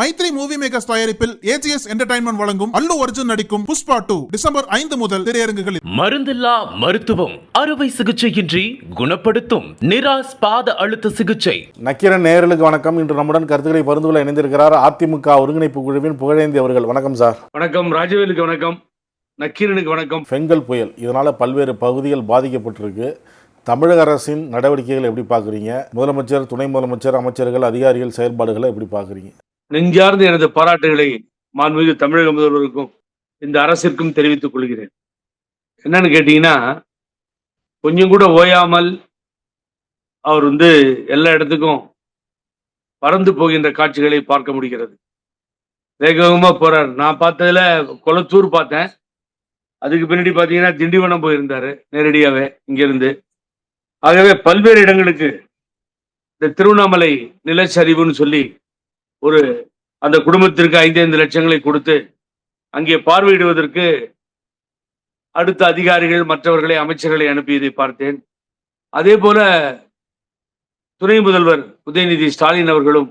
Maithri movie makers தயாரிப்பில் AGS entertainment வழங்கும் அல்லு அர்ஜுன் நடிக்கும் புஷ்பா டூ டிசம்பர் ஐந்து முதல் திரையரங்குகளில். மருந்தில்லா மருத்துவம் அறுவை சிகிச்சையின்றி குணப்படுத்தும் நிராஸ் பாத அழுத்த சிகிச்சை. நக்கீரன் நேயர்களுக்கு வணக்கம். இன்று நம்முடன் கருத்துக்களை பகிர்ந்து கொள்ள இணைந்திருக்கிறார் அதிமுக ஒருங்கிணைப்பு குழுவின் புகழேந்தி அவர்கள். வணக்கம் சார். வணக்கம். ராஜவேலுக்கு வணக்கம். நக்கீரனுக்கு வணக்கம். பெங்கல் புயல். இதனால் பல்வேறு பகுதிகள் பாதிக்கப்பட்டிருக்கு. தமிழக அரசின் நடவடிக்கைகளை எப்படி பார்க்குறீங்க? முதலமைச்சர் துணை முதலமைச்சர் அமைச்சர்கள் அதிகாரிகள் செயல்பாடுகளை எப்படி பார்க்குறீங்க? நெஞ்சார்ந்த எனது பாராட்டுகளை மாண்புமிகு தமிழக முதல்வருக்கும் இந்த அரசிற்கும் தெரிவித்துக் கொள்கிறேன். என்னன்னு கேட்டீங்கன்னா கொஞ்சம் கூட ஓயாமல் அவர் வந்து எல்லா இடத்துக்கும் பறந்து போகின்ற காட்சிகளை பார்க்க முடிகிறது. வேக வேகமா போறார். நான் பார்த்ததுல கொளத்தூர் பார்த்தேன். அதுக்கு பின்னாடி பார்த்தீங்கன்னா திண்டிவனம் போயிருந்தாரு நேரடியாகவே இங்கிருந்து. ஆகவே பல்வேறு இடங்களுக்கு இந்த திருவண்ணாமலை நிலச்சரிவுன்னு சொல்லி ஒரு அந்த குடும்பத்திற்கு ஐந்தைந்து லட்சங்களை கொடுத்து அங்கே பார்வையிடுவதற்கு அடுத்த அதிகாரிகள் மற்றவர்களை அமைச்சர்களை அனுப்பியதை பார்த்தேன். அதே போல துணை முதல்வர் உதயநிதி ஸ்டாலின் அவர்களும்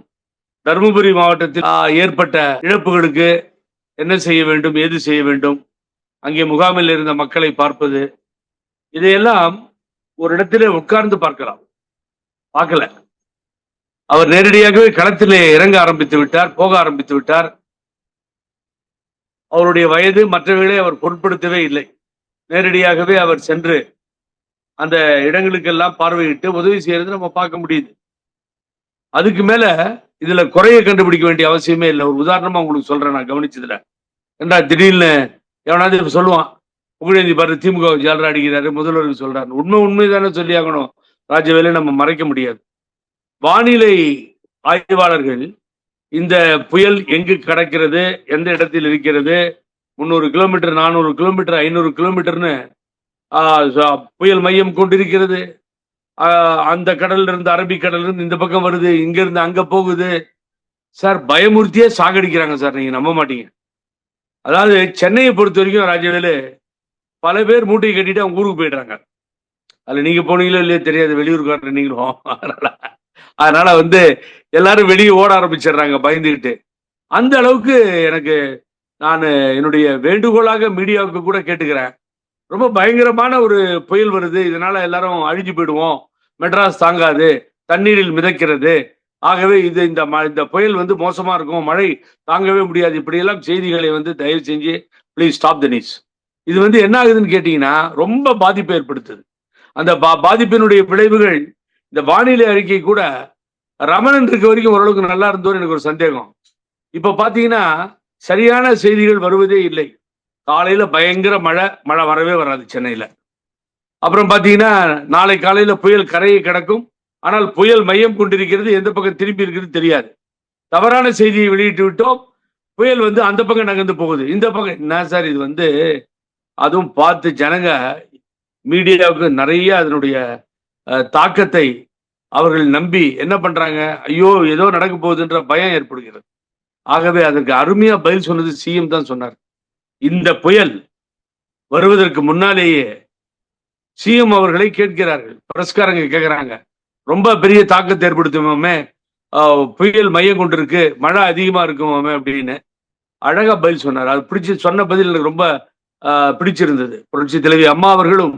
தருமபுரி மாவட்டத்தில் ஏற்பட்ட இழப்புகளுக்கு என்ன செய்ய வேண்டும் ஏது செய்ய வேண்டும் அங்கே முகாமில் இருந்த மக்களை பார்ப்பது இதையெல்லாம் ஒரு இடத்திலே உட்கார்ந்து பார்க்கலாம். பார்க்கல. அவர் நேரடியாகவே களத்திலே இறங்க ஆரம்பித்து விட்டார் போக ஆரம்பித்து விட்டார். அவருடைய வயது மற்றவர்களை அவர் பொருட்படுத்தவே இல்லை. நேரடியாகவே அவர் சென்று அந்த இடங்களுக்கெல்லாம் பார்வையிட்டு உதவி செய்யறது நம்ம பார்க்க முடியுது. அதுக்கு மேல இதுல குறைய கண்டுபிடிக்க வேண்டிய அவசியமே இல்லை. ஒரு உதாரணமா உங்களுக்கு சொல்றேன் நான் கவனிச்சதுல. ஏண்டா திடீர்னு எவனாவது இப்ப சொல்லுவான் புகழேந்தி பாரு திமுக ஜாலரா அடிக்கிறாரு. முதல்வருக்கு சொல்றாரு. உண்மை உண்மைதானே சொல்லி ஆகணும் ராஜவேலை நம்ம மறைக்க முடியாது. வானிலை ஆய்வாளர்கள் இந்த புயல் எங்கு கடக்கிறது எந்த இடத்தில் இருக்கிறது முந்நூறு கிலோமீட்டர் நானூறு கிலோமீட்டர் ஐநூறு கிலோமீட்டர்னு புயல் மையம் கொண்டிருக்கிறது. அந்த கடல்ல இருந்து அரபிக்கடல்ல இருந்து இந்த பக்கம் வருது இங்க இருந்து அங்க போகுது. சார் பயமுறுத்தியே சாகடிக்கிறாங்க சார் நீங்க நம்ப மாட்டீங்க. அதாவது சென்னையை பொறுத்த வரைக்கும் ராஜவேலு பல பேர் மூட்டையை கட்டிட்டு அவங்க ஊருக்கு போயிடுறாங்க. அதுல நீங்க போனீங்களோ இல்லையோ தெரியாது வெளியூர்காரர் நீங்களும். அதனால அதனால வந்து எல்லாரும் வெளியே ஓட ஆரம்பிச்சிடுறாங்க பயந்துகிட்டு. அந்த அளவுக்கு எனக்கு நான் என்னுடைய வேண்டுகோளாக மீடியாவுக்கு கூட கேட்டுக்கிறேன். ரொம்ப பயங்கரமான ஒரு புயல் வருது. இதனால எல்லாரும் அழிஞ்சு போயிடுவோம். மெட்ராஸ் தாங்காது. தண்ணீரில் மிதக்கிறது. ஆகவே இது இந்த ம- இந்த புயல் வந்து மோசமா இருக்கும். மழை தாங்கவே முடியாது. இப்படியெல்லாம் செய்திகளை வந்து தயவு செஞ்சு ப்ளீஸ் ஸ்டாப் த நியூஸ் இது வந்து என்ன ஆகுதுன்னு கேட்டீங்கன்னா ரொம்ப பாதிப்பை ஏற்படுத்துது. அந்த பா- பாதிப்பினுடைய விளைவுகள் இந்த வானிலை அறிக்கை கூட ரமணன் இருக்க வரைக்கும் ஓரளவுக்கு நல்லா இருந்தோர் எனக்கு ஒரு சந்தேகம். இப்ப பாத்தீங்கன்னா சரியான செய்திகள் வருவதே இல்லை. காலையில பயங்கர மழை மழை வரவே வராது சென்னையில. அப்புறம் பாத்தீங்கன்னா நாளை காலையில புயல் கரையை கிடக்கும். ஆனால் புயல் மையம் கொண்டிருக்கிறது எந்த பக்கம் திரும்பி இருக்கிறது தெரியாது. தவறான செய்தியை வெளியிட்டு விட்டோம். புயல் வந்து அந்த பக்கம் நகர்ந்து போகுது. இந்த பக்கம் என்ன சார் இது வந்து? அதுவும் பார்த்து ஜனங்க மீடியாவுக்கு நிறைய அதனுடைய தாக்கத்தை அவர்கள் நம்பி என்ன பண்றாங்க? ஐயோ ஏதோ நடக்க போகுதுன்ற பயம் ஏற்படுகிறது. ஆகவே அதற்கு அருமையா பதில் சொன்னது சிஎம் தான் சொன்னார். இந்த புயல் வருவதற்கு முன்னாலேயே சிஎம் அவர்களை கேட்கிறார்கள். பிரஸ்காரங்க கேட்கிறாங்க ரொம்ப பெரிய தாக்கத்தை ஏற்படுத்துவோமே புயல் மையம் கொண்டிருக்கு மழை அதிகமா இருக்குமாமே அப்படின்னு அழகா பதில் சொன்னார். அது பிடிச்சி சொன்ன பதில் எனக்கு ரொம்ப பிடிச்சிருந்தது. புரட்சி தலைவி அம்மா அவர்களும்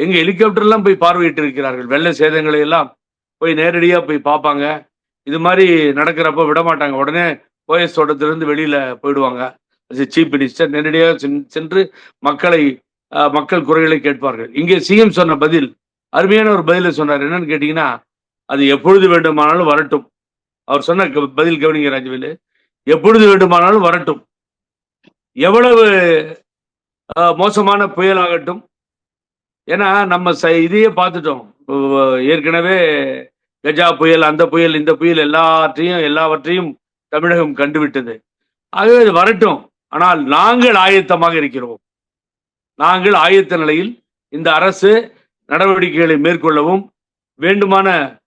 எங்க ஹெலிகாப்டர்லாம் போய் பார்வையிட்டு இருக்கிறார்கள். வெள்ள சேதங்களை எல்லாம் போய் நேரடியாக போய் பார்ப்பாங்க. இது மாதிரி நடக்கிறப்ப விட மாட்டாங்க. உடனே ஓஎஸ் தோட்டத்திலிருந்து வெளியில போயிடுவாங்க. சீஃப் மினிஸ்டர் நேரடியாக சென்று மக்களை மக்கள் குறைகளை கேட்பார்கள். இங்கே சிஎம் சொன்ன பதில் அருமையான ஒரு பதிலை சொன்னார். என்னன்னு கேட்டீங்கன்னா அது எப்பொழுது வேண்டுமானாலும் வரட்டும். அவர் சொன்ன க- பதில் கவனிங்க ராஜவேலு. எப்பொழுது வேண்டுமானாலும் வரட்டும். எவ்வளவு மோசமான புயலாகட்டும் ஏன்னா நம்ம ச- இதையே பார்த்துட்டோம். ஏற்கனவே கஜா புயல் அந்த புயல் இந்த புயல் எல்லாற்றையும் எல்லாவற்றையும் தமிழகம் கண்டுவிட்டது. ஆகவே அது வரட்டும். ஆனால் நாங்கள் ஆயத்தமாக இருக்கிறோம். நாங்கள் ஆயத்த நிலையில் இந்த அரசு நடவடிக்கைகளை மேற்கொள்ளவும் வேண்டுமான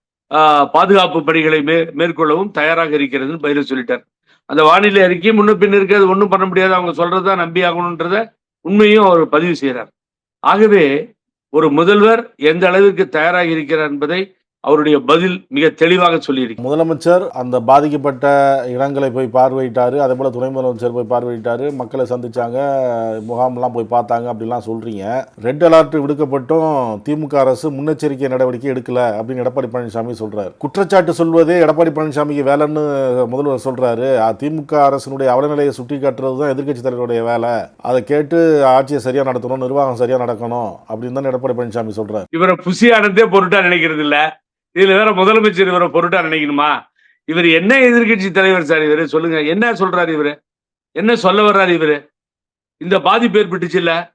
பாதுகாப்பு பணிகளை மே மேற்கொள்ளவும் தயாராக இருக்கிறதுன்னு பயிர சொல்லிட்டார். அந்த வானிலை அறிக்கை முன்ன பின் இருக்கு அது ஒன்றும் பண்ண முடியாது. அவங்க சொல்றதா நம்பி ஆகணுன்றத உண்மையும் அவர் பதிவு செய்கிறார் ஆகவே ஒரு முதல்வர் எந்த அளவிற்கு தயாராக இருக்கிறார் என்பதை அவருடைய பதில் மிக தெளிவாக சொல்லியிருக்கு. முதலமைச்சர் அந்த பாதிக்கப்பட்ட இடங்களை போய் பார்வையிட்டாரு அதே போல் துணை முதலமைச்சர் போய் பார்வையிட்டாரு மக்களை சந்திச்சாங்க முகாம்லாம் போய் பார்த்தாங்க அப்படிலாம் சொல்றீங்க. ரெட் அலர்ட் விடுக்கப்பட்டும் திமுக அரசு முன்னெச்சரிக்கை நடவடிக்கை எடுக்கல அப்படின்னு எடப்பாடி பழனிசாமி சொல்றாரு. குற்றச்சாட்டு சொல்வதே எடப்பாடி பழனிசாமிக்கு வேலைன்னு முதல்வர் சொல்றாரு. திமுக அரசினுடைய அவலநிலையை சுட்டி காட்டுறது தான் எதிர்க்கட்சி தலைவருடைய வேலை. அதை கேட்டு ஆட்சியை சரியா நடத்தணும் நிர்வாகம் சரியா நடக்கணும் அப்படின்னு தான் எடப்பாடி பழனிசாமி சொல்றாரு. இவரை புசியானதே பொருட்டா நினைக்கிறது இல்ல இதுல வேற முதலமைச்சர் இவரை பொருட்டா நினைக்கணுமா? இவர் என்ன எதிர்க்கட்சி தலைவர் சார் இவரு? சொல்லுங்க. என்ன சொல்றாரு இவரு? என்ன சொல்ல வர்றாரு இவரு? இந்த பாதிப்பு ஏற்பட்டுச்சு இல்ல?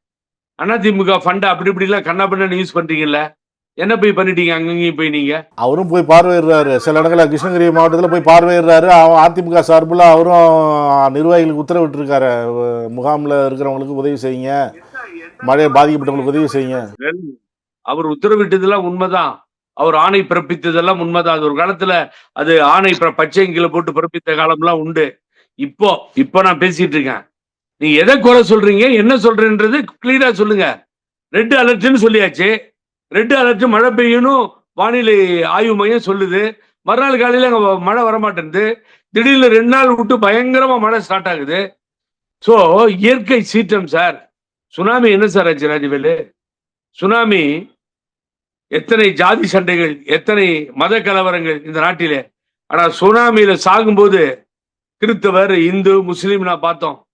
அதிமுக ஃபண்டை அப்படி இப்படி எல்லாம் கண்ணா பண்ணு யூஸ் பண்றீங்கல்ல? என்ன போய் பண்ணிட்டீங்க? அங்கங்கேயும் போய் நீங்க? அவரும் போய் பார்வையிடுறாரு. சில இடங்களில் கிருஷ்ணகிரி மாவட்டத்தில் போய் பார்வையிடுறாரு. அதிமுக சார்பில் அவரும் நிர்வாகிகளுக்கு உத்தரவிட்டிருக்காரு. முகாமில் இருக்கிறவங்களுக்கு உதவி செய்யுங்க. மழை பாதிக்கப்பட்டவங்களுக்கு உதவி செய்யுங்க. அவர் உத்தரவிட்டதெல்லாம் உண்மைதான். அவர் ஆணை பிறப்பித்ததெல்லாம் உண்மைதான். அது ஒரு காலத்துல அது ஆணை பிற- பச்சை கீழே போட்டு பிறப்பித்த காலம்லாம் உண்டு. இப்போ இப்போ நான் பேசிட்டு இருக்கேன் நீங்க எதை குறை சொல்றீங்க என்ன சொல்றேன்றது கிளியரா சொல்லுங்க. ரெட் அலர்ட்னு சொல்லியாச்சு. ரெட் அலர்ட் மழை பெய்யணும் வானிலை ஆய்வு மையம் சொல்லுது. மறுநாள் காலையில அங்க மழை வரமாட்டேங்குது திடீர்னு ரெண்டு நாள் விட்டு பயங்கரமா மழை ஸ்டார்ட் ஆகுது. சோ இயற்கை சீற்றம் சார். சுனாமி என்ன சார் ஆச்சு ராஜவேலு? சுனாமி எத்தனை ஜாதி சண்டைகள் எத்தனை மத கலவரங்கள் இந்த நாட்டிலே. ஆனால் சுனாமியில சாகும்போது கிறித்தவர் இந்து முஸ்லீம் நான் பார்த்தோம்.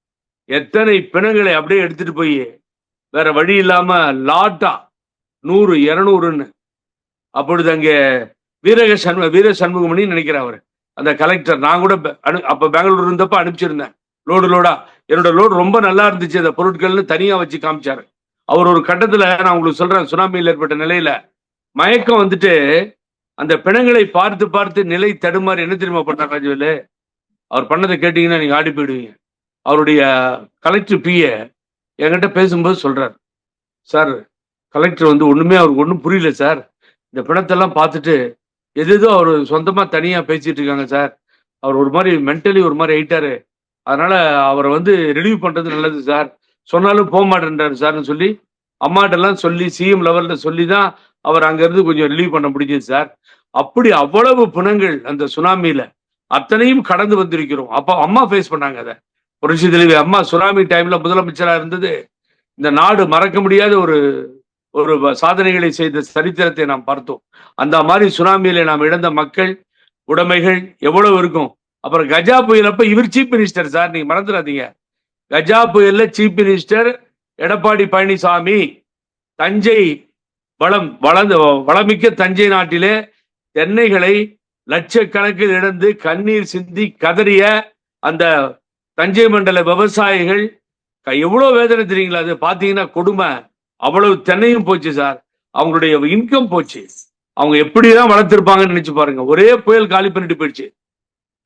எத்தனை பிணங்களை அப்படியே எடுத்துட்டு போய் வேற வழி இல்லாம லாட்டா நூறு இரநூறுன்னு. அப்பொழுது அங்கே வீரக சண்ம வீர சண்முகமணி நினைக்கிறேன் அவர். அந்த கலெக்டர் நான் கூட அனு- அப்ப பெங்களூர் இருந்தப்ப அனுப்பிச்சிருந்தேன். லோடு லோடா என்னோட லோடு ரொம்ப நல்லா இருந்துச்சு. அந்த பொருட்கள்னு தனியா வச்சு காமிச்சாரு. அவர் ஒரு கட்டத்துல நான் உங்களுக்கு சொல்றேன் சுனாமியில் ஏற்பட்ட நிலையில மயக்கம் வந்துட்டு அந்த பிணங்களை பார்த்து பார்த்து நிலை தடுமாறி என்ன தெரியுமா பண்ணார் ராஜவேலு? அவர் பண்ணதை கேட்டீங்கன்னா நீங்க ஆடி போயிடுவீங்க. அவருடைய கலெக்டர் பிய என்கிட்ட பேசும்போது சொல்றாரு. சார் கலெக்டர் வந்து ஒண்ணுமே அவருக்கு ஒன்றும் புரியல சார் இந்த பிணத்தெல்லாம் பார்த்துட்டு எதேதோ அவர் சொந்தமா தனியா பேசிட்டு இருக்காங்க சார் அவர் ஒரு மாதிரி மென்டலி ஒரு மாதிரி ஆயிட்டாரு. அதனால அவரை வந்து ரிலீவ் பண்றது நல்லது சார் சொன்னாலும் போக மாட்டேன்றாரு சார்னு சொல்லி அம்மாட்டெல்லாம் சொல்லி சிஎம் லெவல்ல சொல்லி தான் அவர் அங்கிருந்து கொஞ்சம் ரிலீவ் பண்ண முடிஞ்சது சார் அப்படி அவ்வளவு புணங்கள் அந்த சுனாமியில அத்தனையும் கடந்து வந்திருக்கிறோம். அப்போ அம்மா ஃபேஸ் பண்ணாங்க அதை. புரட்சி தலைவி அம்மா சுனாமி டைம்ல முதலமைச்சரா இருந்தது. இந்த நாடு மறக்க முடியாத ஒரு ஒரு சாதனைகளை செய்த சரித்திரத்தை நாம் பார்த்தோம். அந்த மாதிரி சுனாமியில நாம் இழந்த மக்கள் உடைமைகள் எவ்வளவு இருக்கும். அப்புறம் கஜா புயலப்ப இவர் சீஃப் மினிஸ்டர் சார் நீங்க மறந்துடாதீங்க. கஜா புயல்ல சீஃப் மினிஸ்டர் எடப்பாடி பழனிசாமி தஞ்சை வளம் வளர்ந்து வளமிக்க தஞ்சை நாட்டிலே தென்னைகளை லட்சக்கணக்கில் இழந்து கண்ணீர் சிந்தி கதறிய அந்த தஞ்சை மண்டல விவசாயிகள் எவ்வளோ எவ்வளவு வேதனை தெரியுங்களா? அது பாத்தீங்கன்னா கொடுமை. அவ்வளவு தென்னையும் போச்சு சார். அவங்களுடைய இன்கம் போச்சு. அவங்க எப்படிதான் வளர்த்திருப்பாங்கன்னு நினைச்சு பாருங்க. ஒரே புயல் காலி பண்ணிட்டு போயிடுச்சு.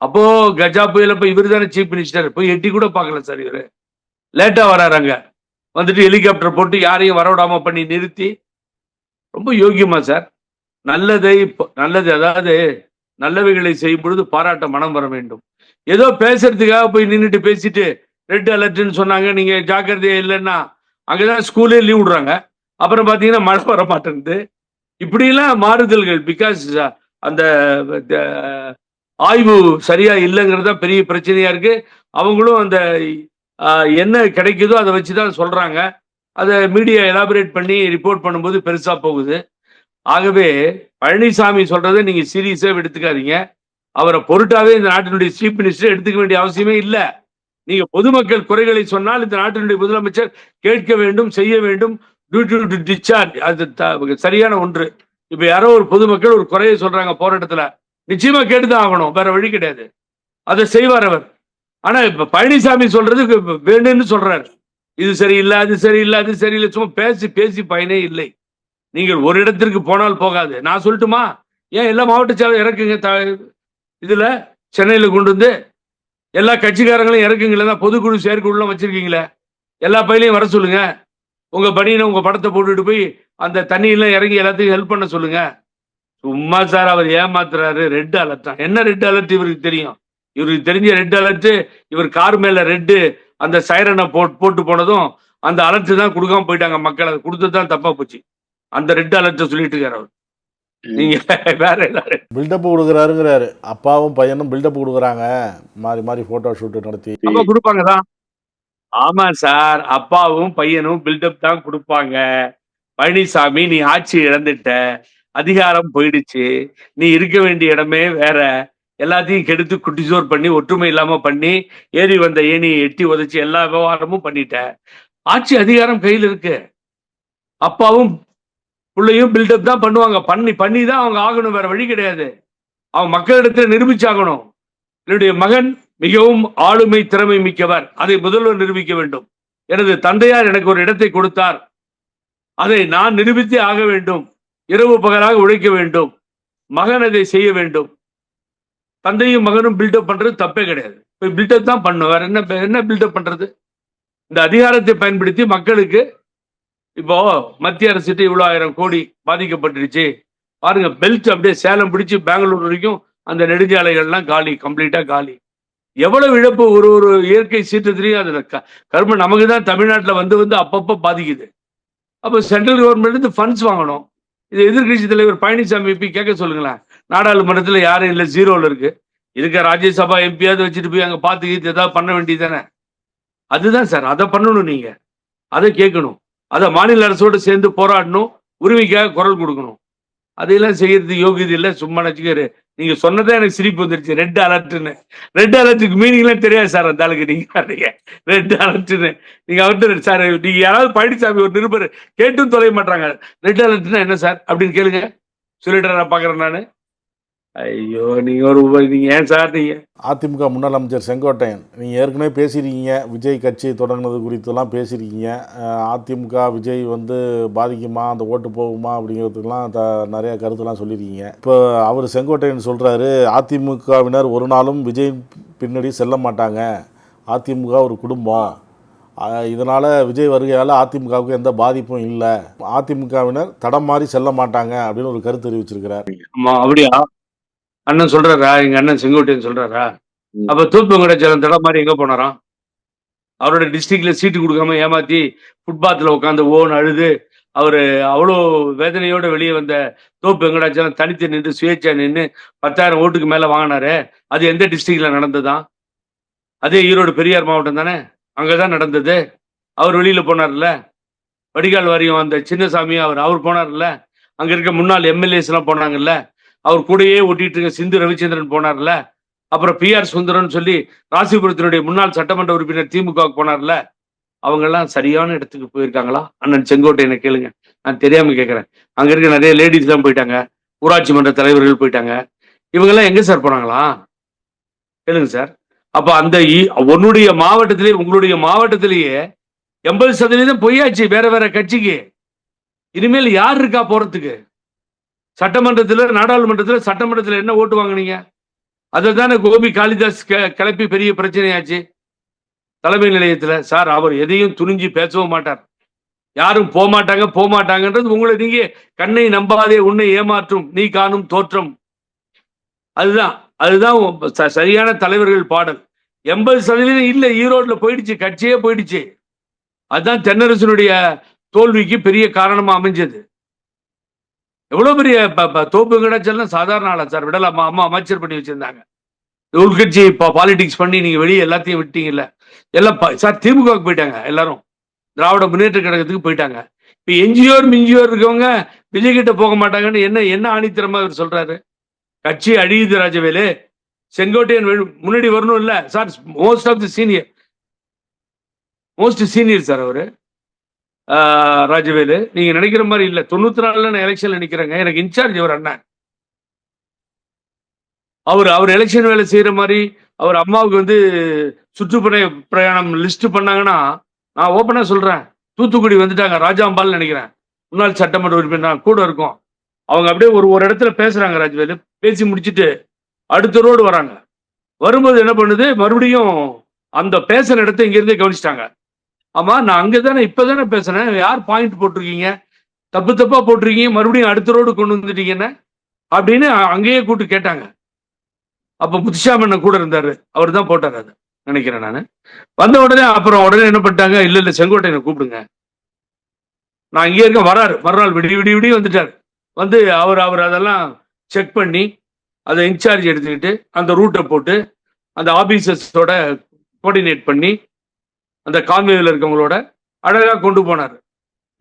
அப்போ கஜா புயல் அப்ப இவர் தானே சீஃப் மினிஸ்டர் போய் எட்டி கூட பார்க்கல சார் இவரு. லேட்டா வராறாங்க வந்துட்டு ஹெலிகாப்டர் போட்டு யாரையும் வரவிடாம பண்ணி நிறுத்தி ரொம்ப யோகியமா சார். நல்லதை நல்லது அதாவது நல்லவைகளை செய்யும் பொழுது பாராட்ட மனம் வர வேண்டும். ஏதோ பேசுறதுக்காக போய் நின்றுட்டு பேசிட்டு ரெட் அலர்ட்னு சொன்னாங்க நீங்க ஜாக்கிரதையா இல்லைன்னா அங்கதான் ஸ்கூலே லீவ் விடுறாங்க. அப்புறம் பாத்தீங்கன்னா மழை வர மாட்டேங்குது. இப்படியெல்லாம் மாறுதல்கள் பிகாஸ் அந்த ஆய்வு சரியா இல்லைங்கிறது தான் பெரிய பிரச்சனையா இருக்கு. அவங்களும் அந்த என்ன கிடைக்குதோ அதை வச்சுதான் சொல்றாங்க. அதை மீடியா எலாபரேட் பண்ணி ரிப்போர்ட் பண்ணும்போது பெருசா போகுது. ஆகவே பழனிசாமி சொல்றதை நீங்க சீரியஸா எடுத்துக்காதீங்க. அவரை பொருட்டாவே இந்த நாட்டினுடைய சீஃப் மினிஸ்டர் எடுத்துக்க வேண்டிய அவசியமே இல்லை. நீங்க பொதுமக்கள் குறைகளை சொன்னால் இந்த நாட்டினுடைய முதலமைச்சர் கேட்க வேண்டும் செய்ய வேண்டும். டியூட்டி டு டிஸ்சார்ஜ் அது த- சரியான ஒன்று. இப்ப யாரோ ஒரு பொதுமக்கள் ஒரு குறையை சொல்றாங்க போராட்டத்துல. நிச்சயமா கேட்டுதான் ஆகணும். வேற வழி கிடையாது. அதை செய்வார் அவர். ஆனா இப்ப பழனிசாமி சொல்றது வேணும்னு சொல்றாரு. இது சரியில்லை அது சரியில்லை அது சரியில்லை. சும்மா பேசி பேசி பயனே இல்லை. நீங்கள் ஒரு இடத்திற்கு போனால் போகாது. நான் சொல்லட்டுமா? ஏன் எல்லா மாவட்ட செயலர் இறக்குங்க? த- இதுல சென்னையில கொண்டு வந்து எல்லா கட்சிக்காரங்களும் இறக்குங்களே தான் பொதுக்குழு செயற்குழுலாம் வச்சிருக்கீங்களே? எல்லா பயிலையும் வர சொல்லுங்க. உங்க பணியில உங்க படத்தை போட்டுட்டு போய் அந்த தண்ணியெல்லாம் இறங்கி எல்லாத்தையும் ஹெல்ப் பண்ண சொல்லுங்க. சும்மா சார் அவர் ஏமாத்துறாரு. ரெட் அலர்ட் தான். என்ன ரெட் அலர்ட் இவருக்கு தெரியும்? இவருக்கு தெரிஞ்ச ரெட் அலர்ட் இவர் கார் மேல ரெட்டு அந்த சைரனை போட் போட்டு போனதும் அந்த அலர்ட் தான் கொடுக்காம போயிட்டாங்க மக்கள். அதை கொடுத்தது தான் தப்பா போச்சு. அந்த ரெட் அலர்ட் சொல்லிட்டு இருக்காரு அவர். நீங்க வேற எல்லாரும் பில்டப் கொடுக்குறாருங்கிறாரு. அப்பாவும் பையனும் பில்டப் கொடுக்குறாங்க. மாறி மாறி ஃபோட்டோ ஷூட் நடத்தி. அப்பா கொடுப்பாங்க தான் ஆமா சார். அப்பாவும் பையனும் பில்டப் தான் கொடுப்பாங்க. பழனிசாமி நீ ஆட்சி இழந்துட்ட. அதிகாரம் போயிடுச்சு. நீ இருக்க வேண்டிய இடமே வேற. எல்லாத்தையும் கெடுத்து குட்டிசோர் பண்ணி ஒற்றுமை இல்லாம பண்ணி ஏறி வந்த ஏணியை எட்டி உதைச்சு எல்லா விவகாரமும் பண்ணிட்ட. ஆட்சி அதிகாரம் கையில் இருக்கு. அப்பாவும் பிள்ளையும் பில்டப் தான் பண்ணுவாங்க. பண்ணி பண்ணி தான் அவங்க ஆகணும். வேற வழி கிடையாது. அவன் மக்களிடத்துல நிரூபிச்சாகணும். என்னுடைய மகன் மிகவும் ஆளுமை திறமை மிக்கவர். அதை முதல்வர் நிரூபிக்க வேண்டும். எனது தந்தையார் எனக்கு ஒரு இடத்தை கொடுத்தார். அதை நான் நிரூபித்தே ஆக வேண்டும். இரவு பகலாக உழைக்க வேண்டும். மகன் அதை செய்ய வேண்டும். தந்தையும் மகனும் பில்டப் பண்றது தப்பே கிடையாது. இப்போ பில்டப் தான் பண்ணும் வேற என்ன என்ன பில்டப் பண்றது? இந்த அதிகாரத்தை பயன்படுத்தி மக்களுக்கு இப்போ மத்திய அரசுட்டு இவ்வளோ ஆயிரம் கோடி பாதிக்கப்பட்டுருச்சு பாருங்க பெல்ட் அப்படியே சேலம் பிடிச்சி பெங்களூர் வரைக்கும் அந்த நெடுஞ்சாலைகள்லாம் காலி கம்ப்ளீட்டா காலி. எவ்வளவு இழப்பு ஒரு ஒரு இயற்கை சீற்றத்திலையும் அதுல க- கர்ம நமக்கு தான் தமிழ்நாட்டில் வந்து வந்து அப்பப்போ பாதிக்குது. அப்போ சென்ட்ரல் கவர்மெண்ட் ஃபண்ட்ஸ் வாங்கணும். இது எதிர்க்கட்சி தலைவர் பழனிசாமி போய் கேட்க சொல்லுங்களேன். நாடாளுமன்றத்தில் யாரும் இல்லை ஜீரோவில் இருக்கு. இருக்க ராஜ்யசபா எம்பியாவது வச்சுட்டு போய் அங்கே பார்த்து கீத்து ஏதாவது பண்ண வேண்டியது தானே அதுதான் சார் அதை பண்ணணும் நீங்க. அதை கேட்கணும். அதை மாநில அரசோடு சேர்ந்து போராடணும். உரிமைக்காக குரல் கொடுக்கணும். அதையெல்லாம் செய்யறது யோகியது இல்லை சும்மா நினச்சிக்காரு நீங்க சொன்னதே எனக்கு சிரிப்பு வந்துருச்சு. ரெட் அலர்ட்னு ரெட் அலர்ட்டுக்கு மீனிங்லாம் தெரியாது சார் அந்த ஆளுக்கு. நீங்க ரெட் அலர்ட்னு நீங்க அவர்கிட்ட சார் நீங்க யாராவது பழனிசாமி ஒரு நிருபர் கேட்டும் தொலைய மாட்டாங்க. ரெட் அலர்ட்னா என்ன சார்? அப்படின்னு கேளுங்க. சொல்லிடுறேன் நான் பாக்குறேன் நான். ஐயோ நீங்க ஒரு நீங்க ஏன் சார் நீங்க? அதிமுக முன்னாள் அமைச்சர் செங்கோட்டையன் நீங்கள் ஏற்கனவே பேசியிருக்கீங்க விஜய் கட்சி தொடங்கினது குறித்துலாம் பேசியிருக்கீங்க. அதிமுக விஜய் வந்து பாதிக்குமா அந்த ஓட்டு போகுமா அப்படிங்கிறதுக்கெலாம் த நிறைய கருத்துலாம் சொல்லியிருக்கீங்க. இப்போ அவர் செங்கோட்டையன் சொல்கிறாரு அதிமுகவினர் ஒரு நாளும் விஜய் பின்னாடி செல்ல மாட்டாங்க. அதிமுக ஒரு குடும்பம். இதனால விஜய் வருகையால் அதிமுகவுக்கு எந்த பாதிப்பும் இல்லை. அதிமுகவினர் தடம் மாறி செல்ல மாட்டாங்க அப்படின்னு ஒரு கருத்து தெரிவிச்சிருக்கிறார். அப்படியா? அண்ணன் சொல்றாரா? எங்க அண்ணன் செங்கோட்டையன் சொல்றாரா? அப்ப தூப்பங்கடைச்சலம் தடம் மாதிரி எங்க போனாராம்? அவரோட டிஸ்ட்ரிக்ட்ல சீட்டு கொடுக்காம ஏமாத்தி ஃபுட்பாத்ல உட்காந்து ஓன் அழுது அவரு அவ்வளோ வேதனையோட வெளியே வந்த தோப்பு வெங்கடாச்சலம் தனித்து நின்று சுயேட்சா நின்று பத்தாயிரம் ஓட்டுக்கு மேல வாங்கினாரு. அது எந்த டிஸ்ட்ரிக்ட்ல நடந்ததா? அதே ஈரோடு பெரியார் மாவட்டம் தானே? அங்கதான் நடந்தது. அவர் வெளியில போனார்ல. வடிகால் வாரியம் அந்த சின்னசாமி அவர் அவர் போனார்ல. அங்க இருக்க முன்னாள் எம்எல்ஏஸ் எல்லாம் போனாங்கல்ல. அவர் கூடயே ஒட்டிட்டு இருக்க சிந்து ரவிச்சந்திரன் போனார்ல. அப்புறம் பி ஆர் சுந்தரன் சொல்லி ராசிபுரத்தினுடைய முன்னாள் சட்டமன்ற உறுப்பினர் திமுக போனார்ல. அவங்க எல்லாம் சரியான இடத்துக்கு போயிருக்காங்களா? அண்ணன் செங்கோட்டையனை கேளுங்க. நான் தெரியாம கேட்கிறேன் அங்க இருக்க நிறைய லேடிஸ் எல்லாம் போயிட்டாங்க. ஊராட்சி மன்ற தலைவர்கள் போயிட்டாங்க. இவங்க எல்லாம் எங்க சார் போனாங்களா? கேளுங்க சார். அப்ப அந்த இ- உன்னுடைய மாவட்டத்திலே உங்களுடைய மாவட்டத்திலேயே எண்பது சதவீதம் பொய்யாச்சு வேற வேற கட்சிக்கு. இனிமேல் யார் இருக்கா போறதுக்கு? சட்டமன்றத்தில் நாடாளுமன்றத்தில் சட்டமன்றத்தில் என்ன ஓட்டு வாங்குனீங்க? அதை தானே கோபி காளிதாஸ் கெ- கிளப்பி பெரிய பிரச்சனையாச்சு. தலைமை நிலையத்தில் சார் அவர் எதையும் துணிஞ்சு பேசவும் மாட்டார். யாரும் போகமாட்டாங்க போக மாட்டாங்கன்றது உங்களை நீங்க கண்ணை நம்பாதே உன்னை ஏமாற்றும் நீ காணும் தோற்றம். அதுதான் அதுதான் ச- சரியான தலைவர்கள் பாடல். எண்பது சதவீதம் இல்லை ஈரோட்டில் போயிடுச்சு கட்சியே போயிடுச்சு. அதுதான் தென்னரசனுடைய தோல்விக்கு பெரிய காரணமாக அமைஞ்சது. எவ்வளவு பெரிய ப- தோப்பு கிடைச்சல்லாம் சாதாரண ஆளா சார்? விடலாமா அம்மா அமைச்சர் பண்ணி வச்சிருந்தாங்க. உள்கட்சி பாலிடிக்ஸ் பண்ணி நீங்க வெளியே எல்லாத்தையும் விட்டீங்கல்ல. எல்லாம் சார் திமுகவுக்கு போயிட்டாங்க எல்லாரும். திராவிட முன்னேற்ற கழகத்துக்கு போயிட்டாங்க. இப்ப என்ஜிஓர் மிஞ்சியோர் இருக்கவங்க விஜய் கிட்ட போக மாட்டாங்கன்னு என்ன என்ன ஆணித்தரமா அவர் சொல்றாரு? கட்சி அழியுது ராஜவேலு. செங்கோட்டையன் முன்னாடி வரணும் இல்ல sir most of the senior most senior sir அவரு. ராஜவேலு நீங்க நினைக்கிற மாதிரி இல்லை. தொண்ணூத்தி நாலுல நான் எலெக்ஷன்ல நிக்கிறேங்க. எனக்கு இன்சார்ஜ் அவர் அண்ணன். அவர் அவர் எலெக்ஷன் வேலை செய்யற மாதிரி அவர் அம்மாவுக்கு வந்து சுற்றுப்படை பிரயாணம் லிஸ்ட் பண்ணாங்கன்னா நான் ஓப்பனா சொல்றேன். தூத்துக்குடி வந்துட்டாங்க. ராஜாம்பால் நினைக்கிறேன். முன்னாள் சட்டமன்ற உறுப்பினர் கூட இருக்கும். அவங்க அப்படியே ஒரு ஒரு இடத்துல பேசுறாங்க ராஜவேலு. பேசி முடிச்சிட்டு அடுத்த ரோடு வராங்க. வரும்போது என்ன பண்ணுது? மறுபடியும் அந்த பேசுற இடத்த இங்கிருந்தே கவனிச்சிட்டாங்க. ஆமா நான் அங்கதானே இப்பதானே பேசுறேன். யார் பாயிண்ட் போட்டிருக்கீங்க? தப்பு தப்பா போட்டிருக்கீங்க மறுபடியும் அடுத்த ரோடு கொண்டு வந்துட்டீங்கன்னு அப்படின்னு அங்கேயே கூட்டு கேட்டாங்க. அப்ப முத்துசாமண்ணன் கூட இருந்தாரு. அவர் தான் போட்டார் அது. நினைக்கிறேன் நான். வந்த உடனே அப்புறம் உடனே என்ன பண்ணிட்டாங்க? இல்ல இல்ல செங்கோட்டையனை கூப்பிடுங்க. நான் இங்கே இருக்கேன் வராரு. மறுநாள் விடி விடி விடி வந்துட்டார். வந்து அவர் அவர் அதெல்லாம் செக் பண்ணி அதை இன்சார்ஜ் எடுத்துக்கிட்டு அந்த ரூட்டை போட்டு அந்த ஆபீசர்ஸோட கோஆர்டினேட் பண்ணி அந்த கான்வேவில் இருக்கவங்களோட அழகாக கொண்டு போனார்.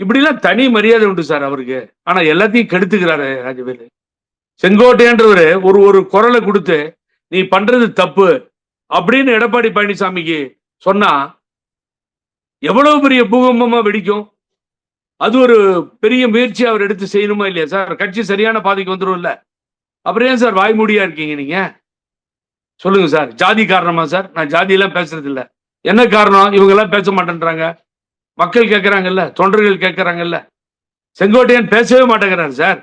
இப்படிலாம் தனி மரியாதை உண்டு சார் அவருக்கு. ஆனால் எல்லாத்தையும் கெடுத்துக்கிறாரு ராஜவேலு. செங்கோட்டையன்றவர் ஒரு ஒரு குரலை கொடுத்து நீ பண்றது தப்பு அப்படின்னு எடப்பாடி பழனிசாமிக்கு சொன்னா எவ்வளவு பெரிய பூகம்பமா வெடிக்கும்? அது ஒரு பெரிய முயற்சி அவர் எடுத்து செய்யணுமா இல்லையா சார்? கட்சி சரியான பாதைக்கு வந்துரும்ல. அப்புறம் ஏன் சார் வாய்மூடியா இருக்கீங்க நீங்க? சொல்லுங்க சார். ஜாதி காரணமா சார்? நான் ஜாதியெல்லாம் பேசுறது என்ன காரணம்? இவங்க எல்லாம் பேச மாட்டேன்றாங்க. மக்கள் கேட்கறாங்கல்ல தொண்டர்கள் கேட்கறாங்கல்ல செங்கோட்டையன் பேசவே மாட்டேங்கிறாரு சார்.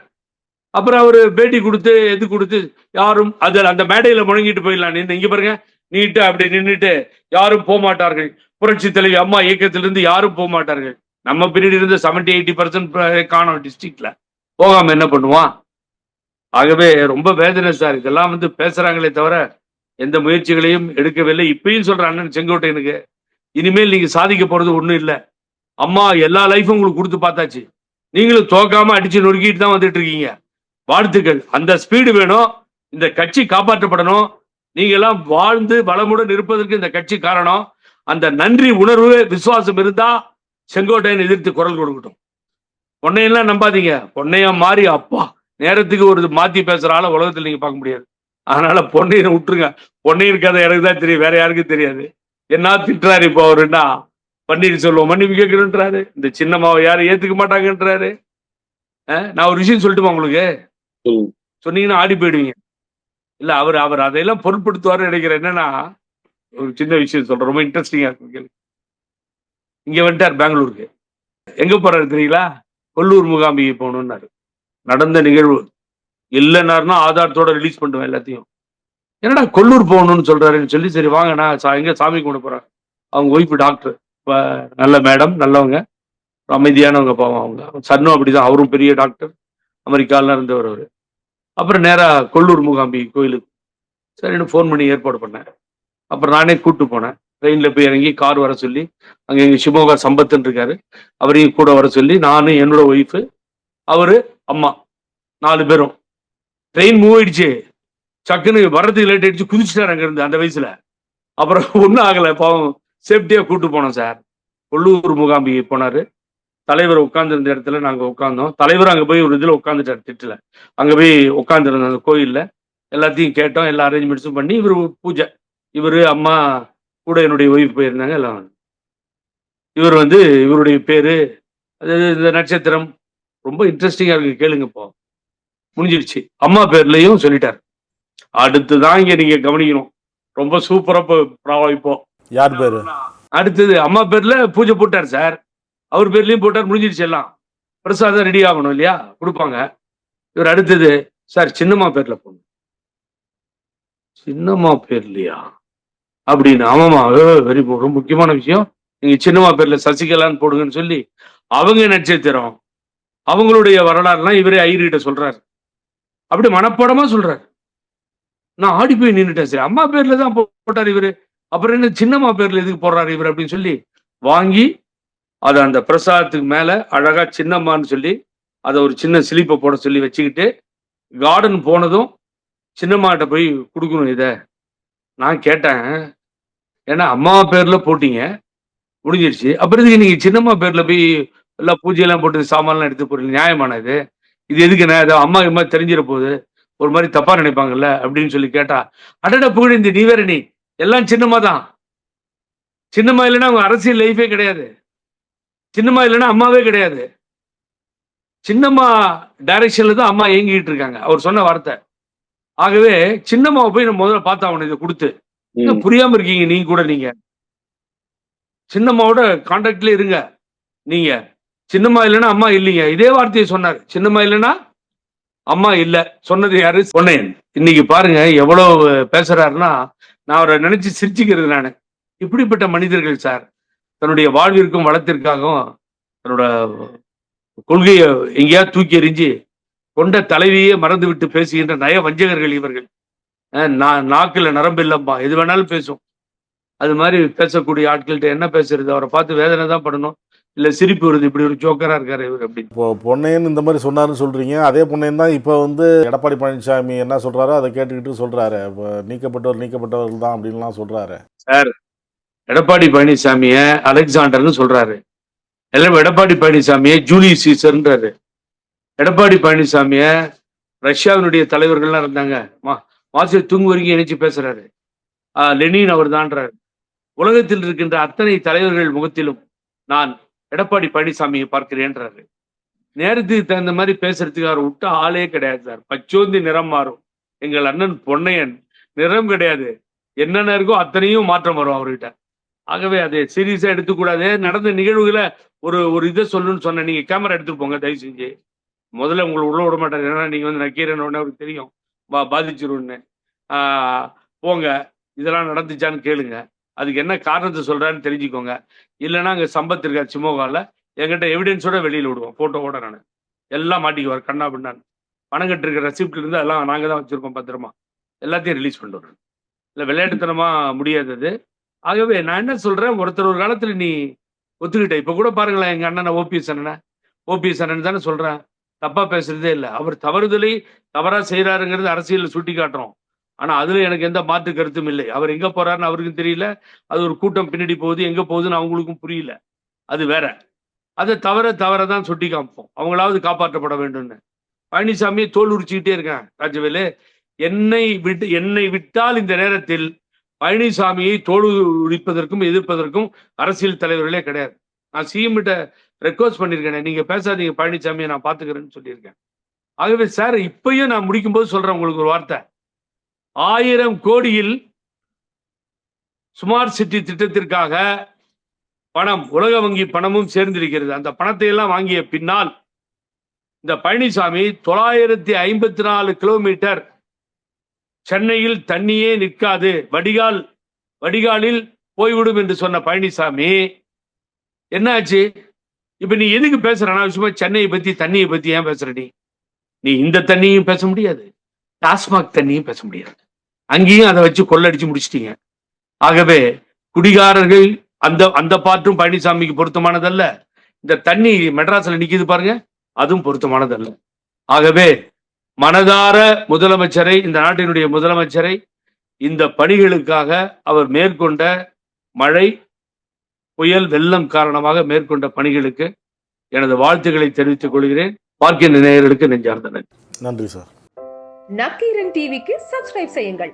அப்புறம் அவர் பேட்டி கொடுத்து எது கொடுத்து யாரும் அதில் அந்த மேடையில் முழங்கிட்டு போயிடலாம். நின்று இங்கே பாருங்க நீட்டு அப்படி நின்றுட்டு யாரும் போக மாட்டார்கள் புரட்சி தலைவி அம்மா இயக்கத்திலிருந்து யாரும் போக மாட்டார்கள் நம்ம பீரியட் இருந்து செவன்டி எயிட்டி பர்சன்ட் காணும் டிஸ்ட்ரிக்ட்ல போகாம என்ன பண்ணுவான்? ஆகவே ரொம்ப வேதனை சார். இதெல்லாம் வந்து பேசுறாங்களே தவிர எந்த முயற்சிகளையும் எடுக்கவில்லை. இப்பயும் சொல்ற அண்ணன் செங்கோட்டையனுக்கு இனிமேல் நீங்க சாதிக்க போறது ஒண்ணும் இல்லை. அம்மா எல்லா லைஃபும் உங்களுக்கு கொடுத்து பார்த்தாச்சு. நீங்களும் தோக்காம அடிச்சு நொறுக்கிட்டு தான் வந்துட்டு இருக்கீங்க. வாழ்த்துக்கள். அந்த ஸ்பீடு வேணும். இந்த கட்சி காப்பாற்றப்படணும். நீங்க எல்லாம் வாழ்ந்து வளமுடன் இருப்பதற்கு இந்த கட்சி காரணம். அந்த நன்றி உணர்வு விசுவாசம் இருந்தா செங்கோட்டையன் எதிர்த்து குரல் கொடுக்கட்டும். பொன்னையெல்லாம் நம்பாதீங்க. பொன்னையா மாறி அப்பா. நேரத்துக்கு ஒரு மாத்தி பேசுற ஆள உலகத்தில் நீங்க பார்க்க முடியாது. அதனால பொன்னையனை விட்டுருங்க. பொன்னையன் கதை எனக்கு தான் தெரியும். வேற யாருக்கும் தெரியாது. என்ன திட்டுறாரு இப்போ அவருன்னா பன்னீர்செல்வம் மன்னிப்பு கேட்கிறேன்றாரு இந்த சின்னம்மாவை யாரும் ஏத்துக்க மாட்டாங்கன்றாரு. நான் ஒரு விஷயம் சொல்லட்டுமா உங்களுக்கு. சொன்னீங்கன்னா ஆடி போயிடுவீங்க. இல்ல அவர் அவர் அதையெல்லாம் பொருட்படுத்துவார்னு நினைக்கிறேன். என்னன்னா ஒரு சின்ன விஷயம் சொல்றேன். ரொம்ப இன்ட்ரெஸ்டிங்கா இருக்கும் கேளு. இங்க வந்துட்டார் பெங்களூருக்கு. எங்க போறாரு தெரியுங்களா? கொல்லூர் முகாம்பிகை போகணும்னாரு. நடந்த நிகழ்வு. இல்லைன்னாருன்னா ஆதாரத்தோட ரிலீஸ் பண்ணுவேன் எல்லாத்தையும். என்னடா கொல்லூர் போகணும்னு சொல்றாருன்னு சொல்லி சரி வாங்க நான் சா- எங்க சாமி கொண்டு போறேன் அவங்க ஒய்ஃபு டாக்டர் நல்ல மேடம் நல்லவங்க. அமைதியானவங்க பாவம் அவங்க. சன்னும் அப்படிதான் அவரும் பெரிய டாக்டர் அமெரிக்கால இருந்தவர் அவர். அப்புறம் நேராக கொல்லூர் மூகாம்பி கோயிலுக்கு. சரின்னு ஃபோன் பண்ணி ஏற்பாடு பண்ணேன். அப்புறம் நானே கூட்டு போனேன். ட்ரெயினில் போய் இறங்கி கார் வர சொல்லி அங்கே எங்கள் சிமோகா சம்பத்துன்னு இருக்காரு. அவரையும் கூட வர சொல்லி நானும் என்னோட ஒய்ஃபு அவரு அம்மா. நாலு பேரும். ட்ரெயின் மூவ் ஆயிடுச்சு. சக்குன்னு வர்றதுக்கு லேட் ஆயிடுச்சு. குதிச்சுட்டார் அங்க இருந்து அந்த வயசுல. அப்புறம் ஒன்றும் ஆகலை. பாவம் சேஃப்டியா கூப்பிட்டு போனோம் சார். கொல்லூர் முகாம்பி போனார். தலைவர் உட்காந்துருந்த இடத்துல நாங்கள் உட்காந்தோம் தலைவர் அங்கே போய் ஒரு இதில் உட்காந்துட்டார் திட்டில். அங்கே போய் உட்காந்துருந்த அந்த கோயிலில் எல்லாத்தையும் கேட்டோம். எல்லா அரேஞ்ச்மெண்ட்ஸும் பண்ணி இவர் பூஜை. இவர் அம்மா கூட என்னுடைய ஒய்ஃப் போயிருந்தாங்க எல்லாம். இவர் வந்து இவருடைய பேர் அது இந்த நட்சத்திரம். ரொம்ப இன்ட்ரெஸ்டிங்காக இருக்குது கேளுங்க இப்போ. முடிஞ்சிடுச்சு. அம்மா பேர்லயும் சொல்லிட்டார். அடுத்துதான் இங்க நீங்க கவனிக்கணும். ரொம்ப சூப்பரா இப்போ யார் பேரு? அடுத்தது அம்மா பேர்ல பூஜை போட்டார் சார். அவர் பேர்லயும் போட்டார் முடிஞ்சிடுச்சு எல்லாம். பிரசாதம் ரெடி ஆகணும் இல்லையா? கொடுப்பாங்க. இவர் அடுத்தது சார் சின்னம்மா பேர்ல போகணும் சின்னம்மா பேர்லையா? அப்படின்னு ஆமாமா வெரி ரொம்ப முக்கியமான விஷயம். நீங்க சின்னம்மா பேர்ல சசிகலான்னு போடுங்கன்னு சொல்லி அவங்க நட்சத்திரம் அவங்களுடைய வரலாறுலாம் இவரே ஐரிட்ட சொல்றாரு. அப்படி மனப்பாடமா சொல்றாரு. நான் ஆடி போய் நின்றுட்டேன் சரி. அம்மா பேர்ல தான் போட்டார் இவரு. அப்புறம் என்ன சின்னம்மா பேர்ல எதுக்கு போடுறாரு இவர் அப்படின்னு சொல்லி வாங்கி அதை அந்த பிரசாதத்துக்கு மேல அழகா சின்னம்மான்னு சொல்லி அதை ஒரு சின்ன சிலிப்பை போட சொல்லி வச்சுக்கிட்டு கார்டன் போனதும் சின்னம்மாட்ட போய் கொடுக்கணும் இத. நான் கேட்டேன். ஏன்னா அம்மா பேர்ல போட்டீங்க. முடிஞ்சிருச்சு. அப்புறம் இதுக்கு நீங்க சின்னம்மா பேர்ல போய் எல்லாம் பூஜையெல்லாம் போட்டு சாமான்லாம் எடுத்து போறீங்க? நியாயமான இது இது எதுக்கு என்ன? ஏதோ அம்மா அம்மா தெரிஞ்சிட போகுது ஒரு மாதிரி தப்பா நினைப்பாங்கல்ல அப்படின்னு சொல்லி கேட்டா அடட புகழேந்தி நீ வேற நீ. எல்லாம் சின்னம்மா தான். சின்னம்மா இல்லைன்னா அவங்க அரசியல் லைஃபே கிடையாது. சின்னம்மா இல்லைன்னா அம்மாவே கிடையாது. சின்னம்மா டைரக்ஷன்ல தான் அம்மா இயங்கிட்டு இருக்காங்க. அவர் சொன்ன வார்த்தை. ஆகவே சின்னம்மாவை போய் நம்ம முதல்ல பார்த்தா அவனை இதை கொடுத்து. புரியாம இருக்கீங்க நீங்க கூட நீங்க. சின்னம்மாவோட கான்டாக்ட்ல இருங்க நீங்க. சின்னம்மா இல்லைன்னா அம்மா இல்லைங்க. இதே வார்த்தையை சொன்னார். சின்னம்மா இல்லைன்னா அம்மா இல்ல. சொன்னது யாரு? சொன்னேன் இன்னைக்கு பாருங்க எவ்வளவு பேசுறாருன்னா நான் அவரை நினைச்சு சிரிச்சுக்கிறது நான். இப்படிப்பட்ட மனிதர்கள் சார். தன்னுடைய வாழ்விற்கும் வளத்திற்காகவும் தன்னோட கொள்கையை எங்கேயாவது தூக்கி எறிஞ்சு கொண்ட தலைவியே மறந்து விட்டு பேசுகின்ற நய வஞ்சகர்கள் இவர்கள். நான் நா- நரம்பு இல்லைம்மா. எது வேணாலும் பேசும். அது மாதிரி பேசக்கூடிய ஆட்கள்கிட்ட என்ன பேசுறது? அவரை பார்த்து வேதனை தான் படணும். இல்ல சிரிப்பு வருது இப்படி ஒரு ஜோக்கரா இருக்காரு இவர் அப்படின்னு. இப்போ பொன்னையன் இந்த மாதிரி சொன்னாருன்னு சொல்றீங்க. அதே பொன்னையன் தான் இப்போ வந்து எடப்பாடி பழனிசாமி என்ன சொல்றாரோ அதை கேட்டுக்கிட்டு சொல்றாரு. இப்போ நீக்கப்பட்டவர் நீக்கப்பட்டவர்கள் தான் அப்படின்லாம் சொல்றாரு. எடப்பாடி பழனிசாமிய அலெக்சாண்டர்னு சொல்றாரு. எல்லாம் எடப்பாடி பழனிசாமிய ஜூலியஸ் சீசர்ன்றாரு. எடப்பாடி பழனிசாமிய ரஷ்யாவினுடைய தலைவர்கள்லாம் இருந்தாங்க. மா மாசு தூங்கு வரைக்கும் இணைச்சு பேசுறாரு. ஆஹ் லெனின் அவர் தான்றாரு உலகத்தில் இருக்கின்ற அத்தனை தலைவர்கள் முகத்திலும் நான் எடப்பாடி பழனிசாமியை பார்க்கிறேன்றாரு. நேரத்துக்கு தகுந்த மாதிரி பேசுறதுக்கு அவர் விட்ட ஆளே கிடையாது சார். பச்சோந்தி நிறம் மாறும். எங்கள் அண்ணன் பொன்னையன் நிறம் கிடையாது. என்னென்ன இருக்கோ அத்தனையும் மாற்றம் வரும் அவர்கிட்ட. ஆகவே அதை சீரியஸா எடுத்துக்கூடாது. நடந்த நிகழ்வுகளை ஒரு ஒரு இதை சொல்லணும்னு சொன்னேன் நீங்க கேமரா எடுத்துட்டு போங்க தயவு செஞ்சு. முதல்ல உங்களை உள்ள விட மாட்டாரு. ஏன்னா நீங்க வந்து நான் உடனே அவருக்கு தெரியும். பாதிச்சிருன்னு போங்க. இதெல்லாம் நடந்துச்சான்னு கேளுங்க. அதுக்கு என்ன காரணத்தை சொல்கிறான்னு தெரிஞ்சுக்கோங்க. இல்லைன்னா அங்கே சம்பத் இருக்கார் சிமோகாவில் என்கிட்ட எவிடன்ஸோட வெளியில் விடுவோம் ஃபோட்டோவோட நான். எல்லாம் மாட்டிக்குவார் கண்ணா பின்னான்னு. பணம் கட்டிருக்க ரெசிப்ட் இருந்து எல்லாம் நாங்கள் தான் வச்சுருக்கோம் பத்திரமா. எல்லாத்தையும் ரிலீஸ் பண்ணுறோம் இல்லை விளையாட்டுத்தனமா முடியாதது ஆகவே நான் என்ன சொல்கிறேன் ஒருத்தர் ஒரு காலத்தில் நீ ஒத்துக்கிட்ட. இப்போ கூட பாருங்களேன் எங்கள் அண்ணனை ஓபிஎஸ் அண்ணனை. ஓபிஎஸ் அண்ணன் தானே சொல்கிறேன் தப்பாக பேசுகிறதே இல்லை. அவர் தவறுதலை தவறாக செய்கிறாருங்கிறது அரசியலில் சுட்டி காட்டுறோம் ஆனா அதுல எனக்கு எந்த மாற்று கருத்தும் இல்லை. அவர் எங்க போறாருன்னு அவருக்கும் தெரியல. அது ஒரு கூட்டம் பின்னாடி போகுது. எங்க போகுதுன்னு அவங்களுக்கும் புரியல. அது வேற. அதை தவற தவற தான் சுட்டி காமிப்போம். அவங்களாவது காப்பாற்றப்பட வேண்டும்னு. பழனிசாமியை தோல் உரிச்சுக்கிட்டே இருக்கேன் ராஜவேலு. என்னை விட்டு என்னை விட்டால் இந்த நேரத்தில் பழனிசாமியை தோல் உரிப்பதற்கும் எதிர்ப்பதற்கும் அரசியல் தலைவர்களே கிடையாது. நான் சிஎம்கிட்ட ரெக்வஸ்ட் பண்ணியிருக்கேன். நீங்க பேசாதீங்க பழனிசாமியை நான் பாத்துக்கிறேன்னு சொல்லியிருக்கேன். ஆகவே சார் இப்பயும் நான் முடிக்கும் போது சொல்றேன் உங்களுக்கு ஒரு வார்த்தை. ஆயிரம் கோடியில் ஸ்மார்ட் சிட்டி திட்டத்திற்காக பணம் உலக வங்கி பணமும் சேர்ந்திருக்கிறது. அந்த பணத்தை எல்லாம் வாங்கிய பின்னால் இந்த பழனிசாமி தொள்ளாயிரத்தி ஐம்பத்தி நாலு கிலோமீட்டர் சென்னையில் தண்ணியே நிற்காது. வடிகால் வடிகாலில் போய்விடும் என்று சொன்ன பழனிசாமி என்னாச்சு? இப்ப நீ எதுக்கு பேசுறனா விஷயமா சென்னையை பத்தி தண்ணியை பத்தி ஏன் பேசுற நீ? நீ இந்த தண்ணியும் பேச முடியாது. டாஸ்மாக் தண்ணியும் பேச முடியாது. அங்கேயும் அதை வச்சு கொள்ளடிச்சு முடிச்சிட்டீங்க. ஆகவே குடிகாரர்கள் அந்த அந்த பாட்டும் பழனிசாமிக்கு பொருத்தமானதல்ல. இந்த தண்ணி மெட்ராஸ்ல நிக்குது பாருங்க அதுவும் பொருத்தமானதல்ல. ஆகவே மனதார முதலமைச்சரை இந்த நாட்டினுடைய முதலமைச்சரை இந்த பணிகளுக்காக அவர் மேற்கொண்ட மழை புயல் வெள்ளம் காரணமாக மேற்கொண்ட பணிகளுக்கு எனது வாழ்த்துக்களை தெரிவித்துக் கொள்கிறேன். பார்க்கின்ற நேயர்களுக்கு நெஞ்சார்ந்த நன்றி. நன்றி சார். நக்கீரன் டிவிக்கு சப்ஸ்கிரைப் செய்யுங்கள்.